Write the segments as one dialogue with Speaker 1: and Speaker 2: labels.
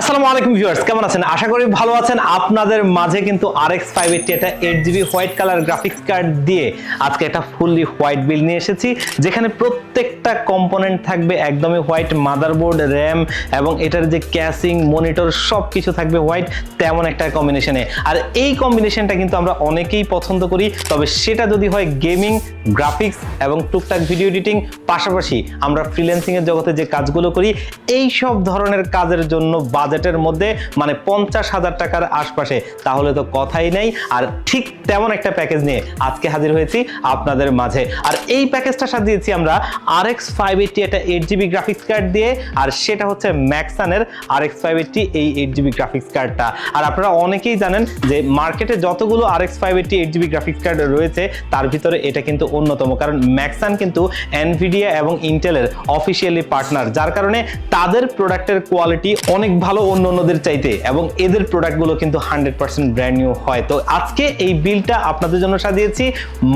Speaker 1: আসসালামু আলাইকুম ভিউয়ার্স, কেমন আছেন? আশা করি ভালো আছেন। আপনাদের মাঝে কিন্তু RX 580 এটা 8GB white colour graphics card দিয়ে আজকে একটা ফুললি হোয়াইট বিল নিয়ে এসেছি, যেখানে প্রত্যেকটা কম্পোনেন্ট থাকবে একদমই হোয়াইট মাদারবোর্ড র্যাম এবং এটার যে ক্যাসিং মনিটর সব কিছু থাকবে হোয়াইট তেমন একটা কম্বিনেশনে আর এই কম্বিনেশনটা কিন্তু আমরা অনেকেই পছন্দ করি, তবে সেটা যদি হয় গেমিং গ্রাফিক্স এবং টুকটাক ভিডিও এডিটিং পাশাপাশি আমরা ফ্রিল্যান্সিং এর জগতে যে কাজগুলো করি, এই সব ধরনের কাজের জন্য বাজেটের মধ্যে মানে পঞ্চাশ হাজার টাকার আশপাশে। তাহলে তো কথাই নেই। আর ঠিক তেমন একটা প্যাকেজ নিয়ে আজকে হাজির হয়েছি আপনাদের মাঝে। আর এই প্যাকেজটা সাজিয়েছি আমরা আর এক্স ফাইভ এইটটি একটা এইট জিবি গ্রাফিক্স কার্ড দিয়ে। আর সেটা হচ্ছে ম্যাক্সানের আর এক্স ফাইভ এইটটি এই এইট জিবি গ্রাফিক্স কার্ডটা আর আপনারা অনেকেই জানেন যে মার্কেটে যতগুলো R X five eighty eight GB graphics card রয়েছে, তার ভিতরে এটা কিন্তু অন্যতম। কারণ ম্যাক্সান কিন্তু এনভিডিয়া এবং ইন্টেলের অফিসিয়ালি পার্টনার যার কারণে তাদের প্রোডাক্টের কোয়ালিটি অনেক ভালো। অন্য অন্যদের চাইতে এবং এদের প্রোডাক্টগুলো কিন্তু হান্ড্রেড পার্সেন্ট ব্র্যান্ড নিউ হয়। তো আজকে এই বিলটা আপনাদের জন্য সাজিয়েছি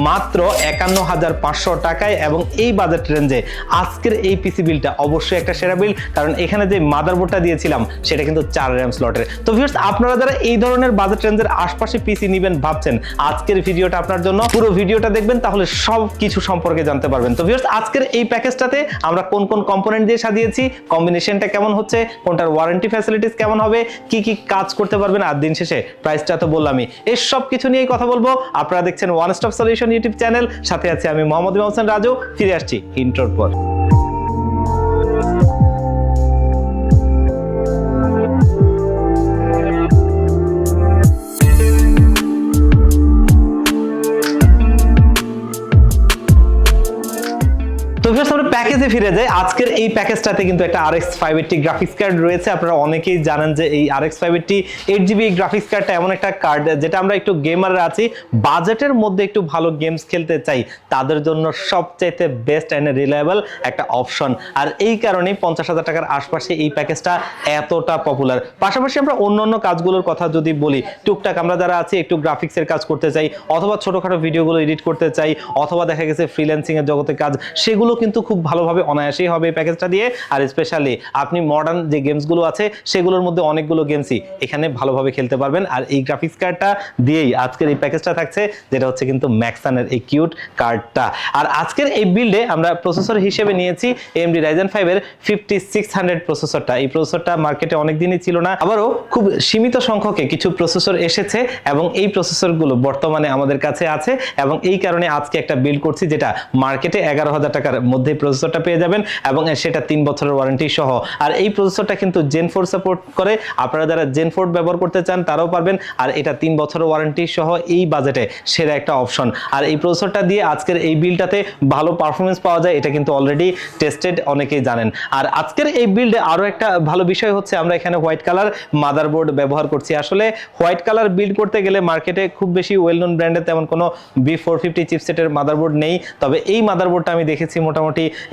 Speaker 1: মাত্র একান্ন হাজার পাঁচশো টাকায় এবং এই বাজেট রেঞ্জে আজকের এই পিসি বিলটা অবশ্যই একটা সেরা বিল, কারণ এখানে যে মাদারবোর্ডটা দিয়েছিলাম, সেটা কিন্তু চার র্যাম স্লটের তো ভিউয়ার্স আপনারা যারা এই ধরনের বাজেট রেঞ্জের আশপাশে পিসি নেবেন ভাবছেন, আজকের ভিডিওটা আপনার জন্য, পুরো ভিডিওটা দেখবেন, তাহলে সব কিছু সম্পর্কে জানতে পারবেন। তো ভিউয়ার্স আজকের এই প্যাকেজটাতে আমরা কোন কোন কম্পোনেন্ট দিয়ে সাজিয়েছি কম্বিনেশনটা কেমন হচ্ছে, কোনটার ওয়ারেন্টি ফ্যাসিলিটিস কেমন হবে, কি কি কাজ করতে পারবেন, আর দিন শেষে প্রাইসটা তো বললামই। এর সব কিছু নিয়েই কথা বলব। আপনারা দেখছেন one stop solution YouTube channel সাথে আছে আমি মোহাম্মদ ইমাম হোসেন রাজু, ফিরে আসছি ইন্ট্রোর পর। তো ভিউয়ার্স আমরা প্যাকেজে ফিরে যাই। আজকের এই প্যাকেজটাতে কিন্তু একটা RX 580 গ্রাফিক্স কার্ড রয়েছে। আপনারা অনেকেই জানেন যে এই আর এক্স ফাইভ RX 580 8GB গ্রাফিক্স কার্ডটা এমন একটা কার্ড যেটা আমরা একটু গেমাররা আছি। বাজেটের মধ্যে একটু ভালো গেমস খেলতে চাই, তাদের জন্য সবচাইতে বেস্ট অ্যান্ড রিলায়েবল একটা অপশন আর এই কারণেই পঞ্চাশ হাজার টাকার আশপাশে এই প্যাকেজটা এতটা পপুলার পাশাপাশি আমরা অন্য অন্য কাজগুলোর কথা যদি বলি, টুকটাক আমরা যারা আছি, একটু গ্রাফিক্সের কাজ করতে চাই, অথবা ছোটখাটো ভিডিওগুলো এডিট করতে চাই, অথবা দেখা গেছে ফ্রিল্যান্সিং এর জগতে কাজ, সেগুলো কিন্তু খুব ভালোভাবে অনায়াসেই হবে এই প্যাকেজটা দিয়ে। আর স্পেশালি আপনি মডার্ন যে গেমসগুলো আছে, সেগুলোর মধ্যে অনেকগুলো গেমসই এখানে ভালোভাবে খেলতে পারবেন। আর এই গ্রাফিক্স কার্ডটা দিয়েই আজকের এই প্যাকেজটা থাকছে, যেটা হচ্ছে কিন্তু ম্যাক্সানের এই কিউট কার্ডটা আর আজকের এই বিল্ডে আমরা প্রসেসর হিসেবে নিয়েছি এমডি রাইজেন ফাইভের ফিফটি সিক্স হান্ড্রেড প্রসেসরটা এই প্রসেসরটা মার্কেটে অনেক দিনই ছিল না, আবারও খুব সীমিত সংখ্যকে কিছু প্রসেসর এসেছে এবং এই প্রসেসরগুলো বর্তমানে আমাদের কাছে আছে এবং এই কারণে আজকে একটা বিল্ড করছি, যেটা মার্কেটে এগারো হাজার টাকার মধ্যে প্রসেসরটা পেয়ে যাবেন এবং সেটা তিন বছরের ওয়ারেন্টি সহ। আর এই প্রসেসরটা কিন্তু জেন ফোর সাপোর্ট করে। আপনারা যারা জেন ফোর ব্যবহার করতে চান, তারাও পারবেন। আর এটা তিন বছরের ওয়ারেন্টি সহ এই বাজেটে সেরা একটা অপশন আর এই প্রসেসরটা দিয়ে আজকের এই বিলটাতে ভালো পারফরমেন্স পাওয়া যায়, এটা কিন্তু অলরেডি টেস্টেড অনেকেই জানেন। আর আজকের এই বিল্ডে আরও একটা ভালো বিষয় হচ্ছে, আমরা এখানে হোয়াইট কালার মাদারবোর্ড ব্যবহার করছি। আসলে হোয়াইট কালার বিল্ড করতে গেলে মার্কেটে খুব বেশি ওয়েল নোন ব্র্যান্ডের তেমন কোনো বি ফোর ফিফটি চিপসেটের মাদারবোর্ড নেই। তবে এই মাদারবোর্ডটা আমি দেখেছি মোটামুটি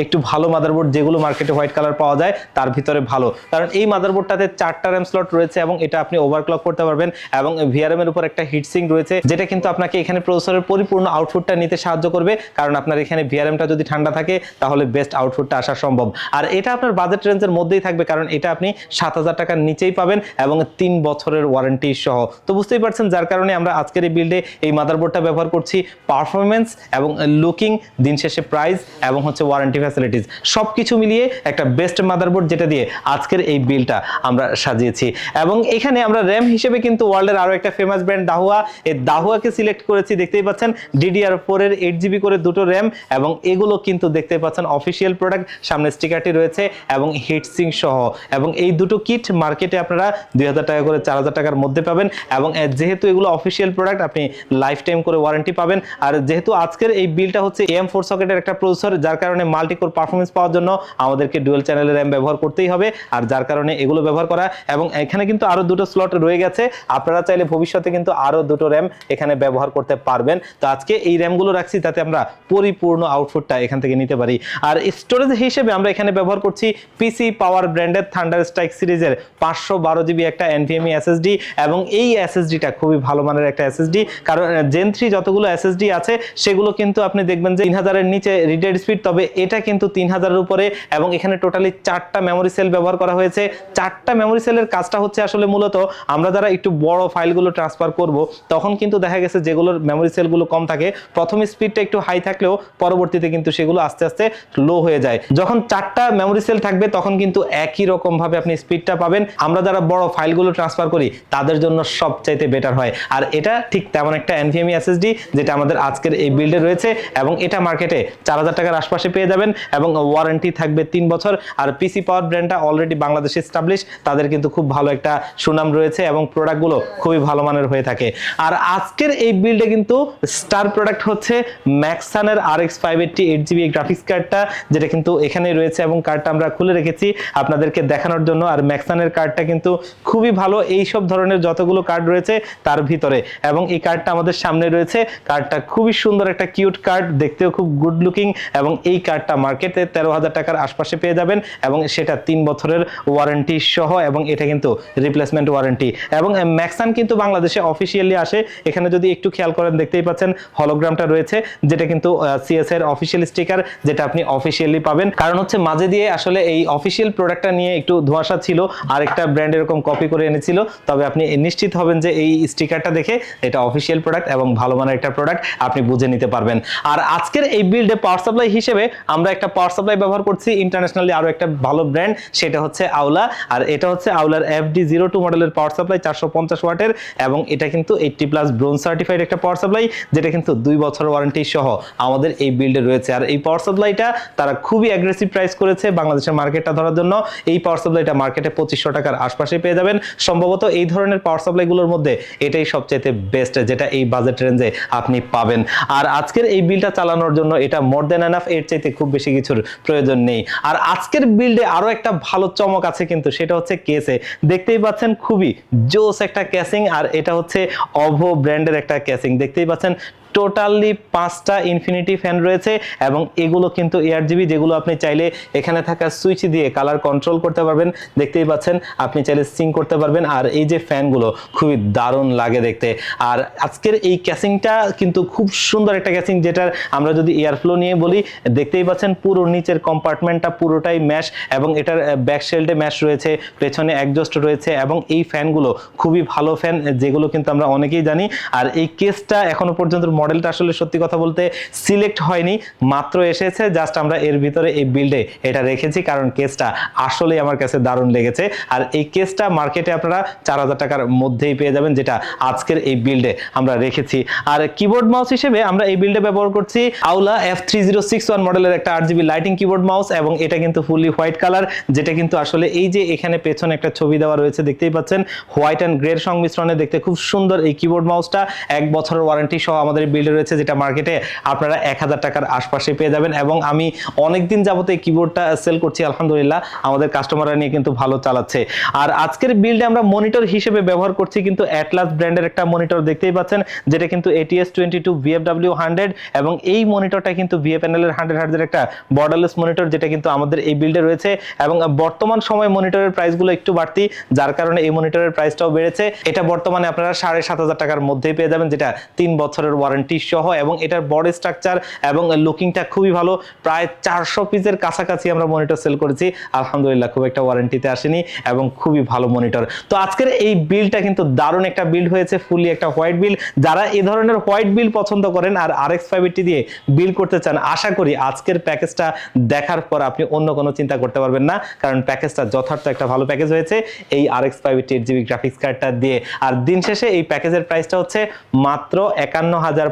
Speaker 1: একটু ভালো মাদারবোর্ড যেগুলো মার্কেটে হোয়াইট কালার পাওয়া যায়, তার ভিতরে ভালো। কারণ এই মাদারবোর্ডটাতে চারটা র্যাম স্লট রয়েছে এবং এটা আপনি ওভারক্লক করতে পারবেন এবং ভিআরএম এর উপর একটা হিটসিং রয়েছে, যেটা কিন্তু আপনাকে এখানে প্রসেসরের পরিপূর্ণ আউটপুটটা নিতে সাহায্য করবে, কারণ আপনার এখানে ভিআরএমটা যদি ঠান্ডা থাকে, তাহলে বেস্ট আউটপুটটা আসা সম্ভব। আর এটা আপনার বাজেট রেঞ্জের মধ্যেই থাকবে, কারণ এটা আপনি সাত হাজার টাকার নিচেই পাবেন এবং তিন বছরের ওয়ারেন্টি সহ। তো বুঝতেই পারছেন যার কারণে আমরা আজকের এই বিল্ডে এই মাদারবোর্ডটা ব্যবহার করছি পারফরমেন্স এবং লুকিং দিন শেষে প্রাইস এবং হচ্ছে ওয়ারেন্টি ফ্যাসিলিটিস সব কিছু মিলিয়ে একটা বেস্ট মাদারবোর্ড যেটা দিয়ে আজকের এই বিলটা আমরা সাজিয়েছি। এবং এখানে আমরা র্যাম হিসেবে কিন্তু ওয়ার্ল্ডের আরও একটা ফেমাস ব্র্যান্ড দাহুয়া এই দাহুয়াকে সিলেক্ট করেছি, দেখতেই পাচ্ছেন। ডিডিআর ফোর এর এইট জিবি করে দুটো র্যাম এবং এগুলো কিন্তু দেখতে পাচ্ছেন অফিসিয়াল প্রোডাক্ট সামনে স্টিকারটি রয়েছে এবং হিটসিং সহ। এবং এই দুটো কিট মার্কেটে আপনারা দুই হাজার টাকা করে চার হাজার টাকার মধ্যে পাবেন এবং যেহেতু এগুলো অফিসিয়াল প্রোডাক্ট আপনি লাইফ টাইম করে ওয়ারেন্টি পাবেন। আর যেহেতু আজকের এই বিলটা হচ্ছে এম ফোর সকেটের একটা প্রসেসর যার কারণে মাল্টিকোর পারফরমেন্স পাওয়ার জন্য আমাদেরকে ডুয়েল চ্যানেলের র্যাম ব্যবহার করতেই হবে। আর যার কারণে এগুলো ব্যবহার করা এবং এখানে কিন্তু আরও দুটো স্লট রয়ে গেছে। আপনারা চাইলে ভবিষ্যতে কিন্তু আরও দুটো র্যাম এখানে ব্যবহার করতে পারবেন। তো আজকে এই র্যামগুলো রাখছি যাতে আমরা পরিপূর্ণ আউটপুটটা এখান থেকে নিতে পারি। আর স্টোরেজ হিসেবে আমরা এখানে ব্যবহার করছি পিসি পাওয়ার ব্র্যান্ডের থান্ডার স্ট্রাইক সিরিজের পাঁচশো বারো জিবি একটা এনভিএমই এসএসডি এবং এই এসএসডিটা খুবই ভালো মানের একটা এসএসডি কারণ জেন থ্রি যতগুলো এসএসডি আছে, সেগুলো কিন্তু আপনি দেখবেন যে তিন হাজারের নিচে রিডেড স্পিড তবে এটা কিন্তু তিন হাজারের উপরে এবং এখানে টোটালি চারটা মেমোরি সেল ব্যবহার করা হয়েছে। চারটা মেমোরি সেলের কাজটা হচ্ছে আসলে মূলত আমরা যারা একটু বড় ফাইলগুলো ট্রান্সফার করব, তখন কিন্তু দেখা গেছে যেগুলোর মেমোরি সেলগুলো কম থাকে, প্রথম স্পিডটা একটু হাই থাকলেও পরবর্তীতে কিন্তু সেগুলো আস্তে আস্তে লো হয়ে যায়। যখন চারটা মেমোরি সেল থাকবে, তখন কিন্তু একই রকম ভাবে আপনি স্পিডটা পাবেন। আমরা যারা বড় ফাইলগুলো ট্রান্সফার করি, তাদের জন্য সবচাইতে বেটার হয়। আর এটা ঠিক তেমন একটা এনভিএমই এসএসডি যেটা আমাদের আজকের এই বিল্ডে রয়েছে এবং এটা মার্কেটে চার হাজার টাকার পেয়ে যাবেন এবং ওয়ারেন্টি থাকবে তিন বছর। আর পিসি পাওয়ার ব্র্যান্ডটা অলরেডি বাংলাদেশে স্টাবলিশ তাদের কিন্তু খুব ভালো একটা সুনাম রয়েছে এবং প্রোডাক্টগুলো খুবই ভালো মানের হয়ে থাকে। আর আজকের এই বিল্ডে কিন্তু স্টার প্রোডাক্ট হচ্ছে ম্যাক্সানের R X five eighty eight GB graphics কার্ডটা যেটা কিন্তু এখানে রয়েছে এবং কার্ডটা আমরা খুলে রেখেছি আপনাদেরকে দেখানোর জন্য। আর ম্যাক্সানের কার্ডটা কিন্তু খুবই ভালো এই সব ধরনের যতগুলো কার্ড রয়েছে তার ভিতরে। এবং এই কার্ডটা আমাদের সামনে রয়েছে। কার্ডটা খুবই সুন্দর একটা কিউট কার্ড দেখতেও খুব গুড লুকিং এবং এই কার্ডটা মার্কেটে তেরো হাজার টাকার আশপাশে পেয়ে যাবেন এবং সেটা তিন বছরের ওয়ারেন্টি সহ এবং এটা কিন্তু রিপ্লেসমেন্ট ওয়ারেন্টি এবং ম্যাক্সান কিন্তু বাংলাদেশে অফিসিয়ালি আসে। এখানে যদি একটু খেয়াল করেন, দেখতেই পাচ্ছেন হলোগ্রামটা রয়েছে, যেটা কিন্তু সিএস এর অফিসিয়াল স্টিকার যেটা আপনি অফিসিয়ালি পাবেন। কারণ হচ্ছে মাঝে দিয়ে আসলে এই অফিসিয়াল প্রোডাক্টটা নিয়ে একটু ধোঁয়াশা ছিল আর একটা ব্র্যান্ড এরকম কপি করে এনেছিল। তবে আপনি নিশ্চিত হবেন যে এই স্টিকারটা দেখে এটা অফিসিয়াল প্রোডাক্ট এবং ভালো মানের একটা প্রোডাক্ট আপনি বুঝে নিতে পারবেন। আর আজকের এই বিল্ডে পাওয়ার সাপ্লাই হিসেবে আমরা একটা পাওয়ার সাপ্লাই ব্যবহার করছি ইন্টারন্যাশনালি আরও একটা ভালো ব্র্যান্ড সেটা হচ্ছে আউলা আর এটা হচ্ছে আউলার এফ ডি জিরো টু মডেলের পাওয়ার সাপ্লাই চারশো পঞ্চাশ ওয়াটের, এবং এটা কিন্তু এইটটি প্লাস ব্রোন সার্টিফাইড একটা পাওয়ার সাপ্লাই যেটা কিন্তু দুই বছর ওয়ারেন্টি সহ আমাদের এই বিল্ডে রয়েছে। আর এই পাওয়ার সাপ্লাইটা তারা খুবই অ্যাগ্রেসিভ প্রাইস করেছে বাংলাদেশের মার্কেটটা ধরার জন্য। এই পাওয়ার সাপ্লাইটা মার্কেটে পঁচিশশো টাকার আশপাশে পেয়ে যাবেন। সম্ভবত এই ধরনের পাওয়ার সাপ্লাইগুলোর মধ্যে এটাই সবচেয়ে বেস্ট যেটা এই বাজেট রেঞ্জে আপনি পাবেন। আর আজকের এই বিলটা চালানোর জন্য এটা মোর দেন এনাফ এর চাইতে খুব বেশি কিছুর প্রয়োজন নেই। আর আজকের বিল্ডে আরও একটা ভালো চমক আছে কিন্তু, সেটা হচ্ছে কেসে দেখতেই পাচ্ছেন খুবই জোস একটা ক্যাসিং আর এটা হচ্ছে অভো ব্র্যান্ডের একটা ক্যাসিং দেখতেই পাচ্ছেন টোটালি পাঁচটা ইনফিনিটি ফ্যান রয়েছে এবং এগুলো কিন্তু এয়ার জিবি যেগুলো আপনি চাইলে এখানে থাকা সুইচ দিয়ে কালার কন্ট্রোল করতে পারবেন। দেখতেই পাচ্ছেন, আপনি চাইলে সিং করতে পারবেন আর এই যে ফ্যানগুলো খুবই দারুণ লাগে দেখতে। আর আজকের এই ক্যাসিংটা কিন্তু খুব সুন্দর একটা ক্যাসিং যেটার আমরা যদি এয়ারফ্লো নিয়ে বলি, দেখতেই পাচ্ছেন পুরো নিচের কম্পার্টমেন্টটা পুরোটাই ম্যাশ এবং এটার ব্যাক শেল্ডে ম্যাশ রয়েছে, পেছনে একজস্ট রয়েছে এবং এই ফ্যানগুলো খুবই ভালো ফ্যান যেগুলো কিন্তু আমরা অনেকেই জানি। আর এই কেসটা এখনও পর্যন্ত মডেলটা আসলে সত্যি কথা বলতে সিলেক্ট হয়নি, মাত্র এসেছে জাস্ট আমরা এর ভিতরে এই বিল্ডে এটা রেখেছি, কারণ কেসটা আসলেই আমার কাছে দারুণ লেগেছে। আর এই কেসটা মার্কেটে আপনারা চার হাজার টাকার মধ্যেই পেয়ে যাবেন, যেটা আজকের এই বিল্ডে আমরা রেখেছি। আর কিবোর্ড মাউস হিসেবে আমরা এই বিল্ডে ব্যবহার করছি Aula F three zero six one মডেলের একটা আট জিবি লাইটিং কিবোর্ড মাউস এবং এটা কিন্তু ফুললি হোয়াইট কালার যেটা কিন্তু আসলে এই যে এখানে পেছনে একটা ছবি দেওয়া রয়েছে, দেখতেই পাচ্ছেন হোয়াইট অ্যান্ড গ্রের সংমিশ্রণে দেখতে খুব সুন্দর এই কিবোর্ড মাউসটা এক বছরের ওয়ারেন্টি সহ আমাদের বিল্ডে রয়েছে, যেটা মার্কেটে আপনারা এক হাজার টাকার আশপাশে পেয়ে যাবেন। এবং আমি অনেকদিন যাবত এই কিবোর্ডটা সেল করছি, আলহামদুলিল্লাহ। আমাদের কাস্টমাররা নিয়ে কিন্তু ভালো চালাচ্ছে। আর আজকের বিল্ডে আমরা মনিটর হিসেবে ব্যবহার করছি কিন্তু অ্যাটলাস ব্র্যান্ডের একটা মনিটর দেখতেই পাচ্ছেন, যেটা কিন্তু ATS twenty two VFW hundred এবং এই মনিটরটা কিন্তু ভিএ প্যানেলের হান্ড্রেড হার্জের একটা বর্ডারলেস মনিটর যেটা কিন্তু আমাদের এই বিল্ডে রয়েছে। এবং বর্তমান সময় মনিটরের প্রাইসগুলো একটু বাড়তি, যার কারণে এই মনিটরের প্রাইসটাও বেড়েছে। এটা বর্তমানে আপনারা সাড়ে সাত হাজার টাকার মধ্যেই পেয়ে যাবেন, যেটা তিন বছরের ওয়ারেন্টি সহ এবং এটার বডি স্ট্রাকচার এবং লুকিংটা খুবই ভালো। প্রায় চারশো পিসের কাছাকাছি আমরা মনিটর সেল করেছি। আলহামদুলিল্লাহ, খুব একটা ওয়ারেন্টিতে আসেনি এবং খুবই ভালো মনিটর। তো আজকের এই বিলটা কিন্তু দারুণ একটা বিল্ড হয়েছে ফুলি একটা হোয়াইট বিল। যারা এই ধরনের হোয়াইট বিল পছন্দ করেন আর আর এক্স ফাইভ দিয়ে বিল করতে চান, আশা করি আজকের প্যাকেজটা দেখার পর আপনি অন্য কোনো চিন্তা করতে পারবেন না, কারণ প্যাকেজটা যথার্থ একটা ভালো প্যাকেজ হয়েছে এই R X five eight GB graphics কার্ডটা দিয়ে। আর দিন শেষে এই প্যাকেজের প্রাইসটা হচ্ছে মাত্র একান্ন হাজার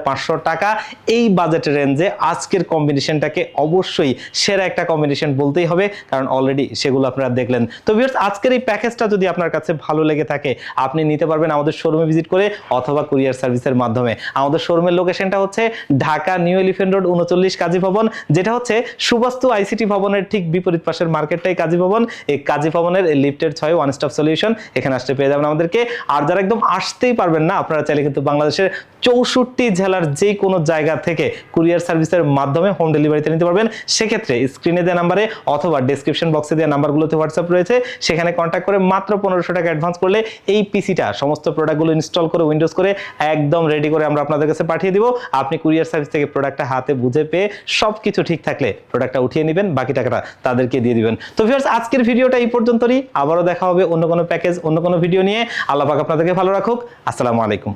Speaker 1: টাকা এই বাজেট রেঞ্জে আজকের কম্বিনেশনটাকে অবশ্যই সেরা একটা কম্বিনেশন বলতেই হবে, কারণ অলরেডি সেগুলো আপনারা দেখলেন। তো ভিউয়ার্স আজকের এই প্যাকেজটা যদি আপনার কাছে ভালো লেগে থাকে, আপনি নিতে পারবেন আমাদের শোরুমে ভিজিট করে অথবা কুরিয়ার সার্ভিসের মাধ্যমে। আমাদের শোরুমের লোকেশনটা হচ্ছে ঢাকা নিউ এলিফেন্ট রোড উনচল্লিশ কাজী ভবন, যেটা হচ্ছে সুবাস্তু আইসিটি ভবনের ঠিক বিপরীত পাশের মার্কেটটাই কাজী ভবন। এই কাজী ভবনের লিফটের ছয় ওয়ান স্টপ সলিউশন এখানে আসতে পেয়ে যাবেন আমাদেরকে। আর যারা একদম আসতেই পারবেন না, আপনারা চাইলে কিন্তু বাংলাদেশের চৌষট্টি জেলার যে কোনো জায়গা থেকে কুরিয়ার সার্ভিসের মাধ্যমে হোম ডেলিভারিতে নিতে পারবেন। সেক্ষেত্রে স্ক্রিনে দেওয়া নাম্বারে অথবা ডেসক্রিপশন বক্সে দেওয়া নাম্বারগুলোতে হোয়াটসঅ্যাপ রয়েছে। সেখানে কন্ট্যাক্ট করে মাত্র পনেরোশো টাকা অ্যাডভান্স করলে এই পিসিটা সমস্ত প্রোডাক্টগুলো ইনস্টল করে উইন্ডোজ করে একদম রেডি করে আমরা আপনাদের কাছে পাঠিয়ে দিব। আপনি কুরিয়ার সার্ভিস থেকে প্রোডাক্টটা হাতে বুঝে পেয়ে সব কিছু ঠিক থাকলে প্রোডাক্টটা উঠিয়ে নেবেন, বাকি টাকাটা তাদেরকে দিয়ে দিবেন। তো ভিউয়ার্স আজকের ভিডিওটা এই পর্যন্তই। আবারও দেখা হবে অন্য কোনো প্যাকেজ অন্য কোনো ভিডিও নিয়ে। আল্লাহ পাক আপনাদেরকে ভালো রাখুক। আসসালামু আলাইকুম।